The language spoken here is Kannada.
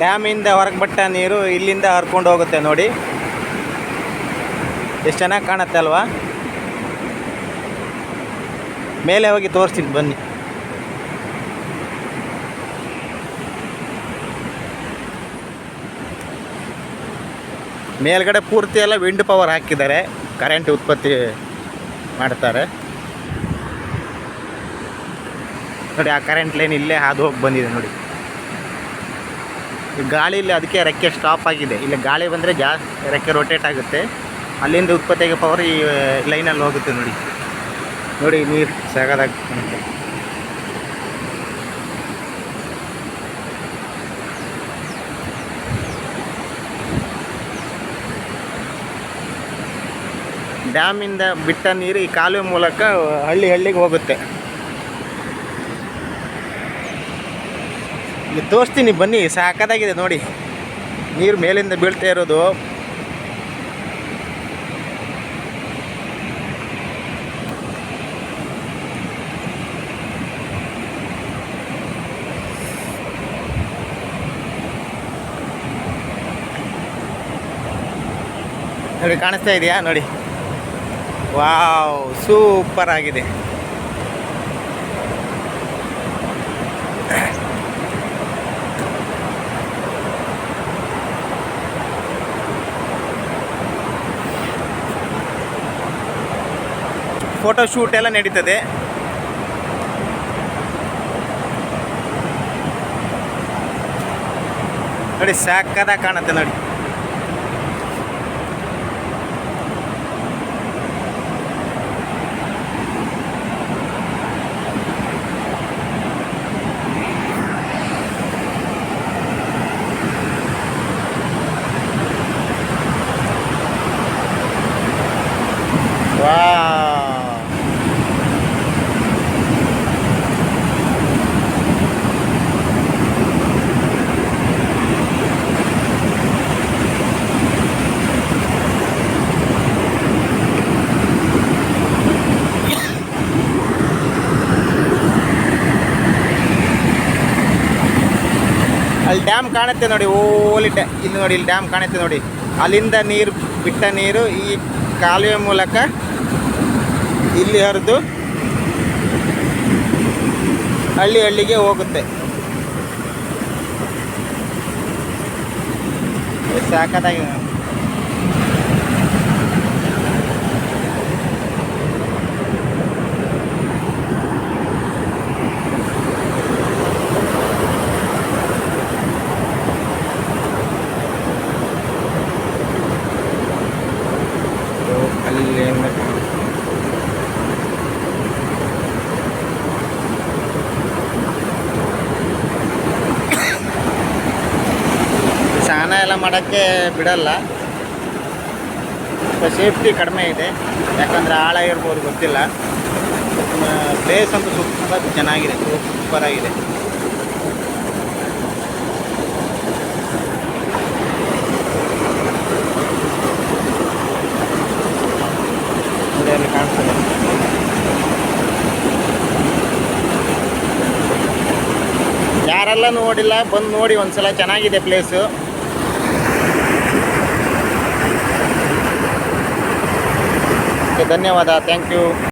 ಡ್ಯಾಮಿಂದ ಹೊರಗೆ ಬಿಟ್ಟ ನೀರು ಇಲ್ಲಿಂದ ಹರ್ಕೊಂಡು ಹೋಗುತ್ತೆ ನೋಡಿ. ಎಷ್ಟು ಚೆನ್ನಾಗಿ ಕಾಣುತ್ತೆ ಅಲ್ವಾ? ಮೇಲೆ ಹೋಗಿ ತೋರಿಸ್ತೀನಿ, ಬನ್ನಿ. ಮೇಲ್ಗಡೆ ಪೂರ್ತಿ ಎಲ್ಲ ವಿಂಡ್ ಪವರ್ ಹಾಕಿದ್ದಾರೆ, ಕರೆಂಟ್ ಉತ್ಪತ್ತಿ ಮಾಡ್ತಾರೆ. ನೋಡಿ, ಆ ಕರೆಂಟ್ ಲೈನ್ ಇಲ್ಲೇ ಹಾದು ಹೋಗಿ ಬಂದಿದೆ ನೋಡಿ. ಈ ಗಾಳಿ ಇಲ್ಲಿ ಅದಕ್ಕೆ ರೆಕ್ಕೆ ಸ್ಟಾಪ್ ಆಗಿದೆ. ಇಲ್ಲಿ ಗಾಳಿ ಬಂದರೆ ಜಾಸ್ತಿ ರೆಕ್ಕೆ ರೊಟೇಟ್ ಆಗುತ್ತೆ. ಅಲ್ಲಿಂದ ಉತ್ಪತ್ತಿಗೆ ಪವರ್ ಈ ಲೈನಲ್ಲಿ ಹೋಗುತ್ತೆ ನೋಡಿ. ನೋಡಿ ನೀರು ಸಾಗದಾಗುತ್ತೆ ಡ್ಯಾಮಿಂದ ಬಿಟ್ಟ ನೀರು ಈ ಕಾಲುವೆ ಮೂಲಕ ಹಳ್ಳಿ ಹಳ್ಳಿಗೆ ಹೋಗುತ್ತೆ. ತೋರಿಸ್ತೀನಿ ಬನ್ನಿ ಸಾಕದಾಗಿದೆ ನೋಡಿ. ನೀರು ಮೇಲಿಂದ ಬೀಳ್ತಾ ಇರೋದು. ನೋಡಿ, ಕಾಣಿಸ್ತಾ ಇದೆಯಾ? ನೋಡಿ. ವಾವ್, ಸೂಪರ್ ಆಗಿದೆ. ಫೋಟೋ ಶೂಟ್ ಎಲ್ಲ ನಡೀತದೆ. ನೋಡಿ ಸಾಕದ ಕಾಣುತ್ತೆ ನೋಡಿ. ಅಲ್ಲಿ ಡ್ಯಾಮ್ ಕಾಣುತ್ತೆ ನೋಡಿ, ಓಲಿ ಡ್ಯಾ ಇಲ್ಲಿ ನೋಡಿ, ಇಲ್ಲಿ ಡ್ಯಾಮ್ ಕಾಣುತ್ತೆ ನೋಡಿ. ಅಲ್ಲಿಂದ ನೀರು ಬಿಟ್ಟ ನೀರು ಈ ಕಾಲುವೆ ಮೂಲಕ ಇಲ್ಲಿ ಹರಿದು ಹಳ್ಳಿ ಹಳ್ಳಿಗೆ ಹೋಗುತ್ತೆ. ಸಾಕದಾಗಿ ಅಲ್ಲಿಂದ ಸ್ನಾನ ಎಲ್ಲ ಮಾಡೋಕ್ಕೆ ಬಿಡಲ್ಲ. ಸ್ವಲ್ಪ ಸೇಫ್ಟಿ ಕಡಿಮೆ ಇದೆ. ಯಾಕಂದರೆ ಆಳ ಇರ್ಬೋದು ಗೊತ್ತಿಲ್ಲ. ಪ್ಲೇಸ್ ಅಂತೂ ಸುತ್ತ ಚೆನ್ನಾಗಿದೆ ಸೂಪರ್ ಆಗಿದೆ. ಯಾರೆಲ್ಲ ನೋಡಿಲ್ಲ, ಬಂದು ನೋಡಿ ಒಂದ್ಸಲ. ಚೆನ್ನಾಗಿದೆ ಪ್ಲೇಸು ಧನ್ಯವಾದ ಥ್ಯಾಂಕ್ ಯು